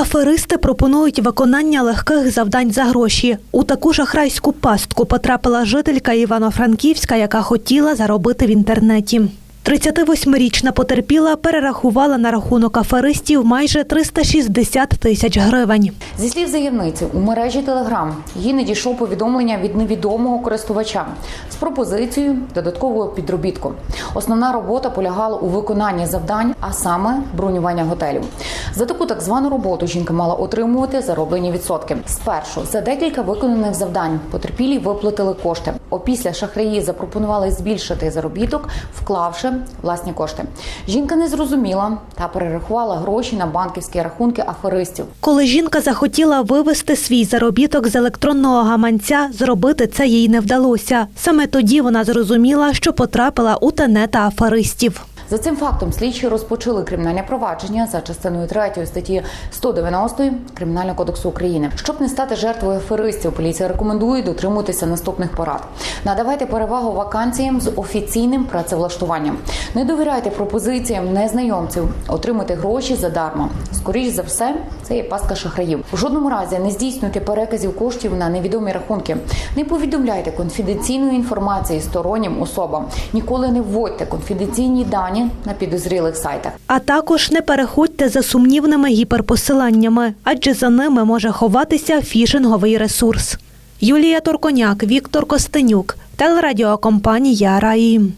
Аферисти пропонують виконання легких завдань за гроші. У таку шахрайську пастку потрапила жителька Івано-Франківська, яка хотіла заробити в інтернеті. 38-річна потерпіла перерахувала на рахунок аферистів майже 360 тисяч гривень. Зі слів заявниці, у мережі Телеграм їй надійшло повідомлення від невідомого користувача з пропозицією додаткового підробітку. Основна робота полягала у виконанні завдань, а саме бронювання готелів. За таку так звану роботу жінка мала отримувати зароблені відсотки. Спершу за декілька виконаних завдань потерпілі виплатили кошти. Опісля шахраї запропонували збільшити заробіток, вклавши власні кошти. Жінка не зрозуміла та перерахувала гроші на банківські рахунки аферистів. Коли жінка захотіла вивести свій заробіток з електронного гаманця, зробити це їй не вдалося. Саме тоді вона зрозуміла, що потрапила у тенета аферистів. За цим фактом слідчі розпочали кримінальне провадження за частиною 3 статті 190 Кримінального кодексу України. Щоб не стати жертвою аферистів, поліція рекомендує дотримуватися наступних порад. Надавайте перевагу вакансіям з офіційним працевлаштуванням. Не довіряйте пропозиціям незнайомців, отримати гроші задарма. Скоріш за все, це є пастка шахраїв. У жодному разі не здійснюйте переказів коштів на невідомі рахунки. Не повідомляйте конфіденційної інформації стороннім особам. Ніколи не вводьте конфіденційні дані на підозрілих сайтах. А також не переходьте за сумнівними гіперпосиланнями, адже за ними може ховатися фішинговий ресурс. Юлія Торконяк, Віктор Костенюк, телерадіокомпанія Раї.